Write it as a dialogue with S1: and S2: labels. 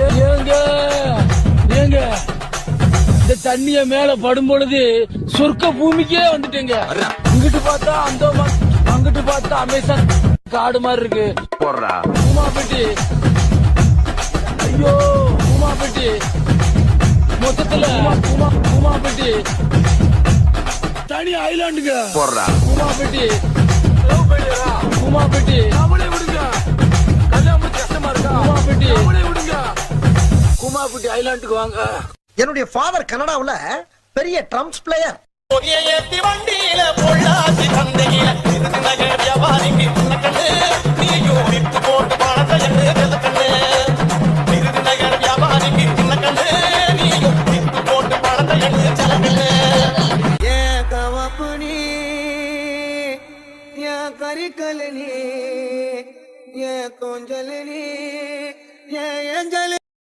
S1: ஏங்க ஏங்க இந்த தண்ணிய மேல படும் பொழுது சொர்க்க பூமிக்கே வந்துட்டேங்க. இங்கிட்டு பார்த்தா அந்த அங்கிட்டு பார்த்தா அமேசான் காடு மாதிரி இருக்கு.
S2: போடுறா.
S1: உமாபெட்டி ஐயோ உமாபெட்டி மொத்தத்துல உமா உமாபெட்டி தனி ஐலாண்டுங்க
S2: போடுறா.
S1: உமாபெட்டி கோலாபுட்டி ஐலாண்டுக்கு வாங்க.
S3: என்னுடைய ஃபாதர் கனடாவுல பெரிய ட்ரம்ஸ் பிளேயர்
S4: வண்டியில பொள்ளாச்சி சந்தையில வியாபாரிக்கு நீயும் வித்து போட்டு பணத்தை கரிக்கலனி ஏ கொஞ்சலனி ஏ அஞ்சலி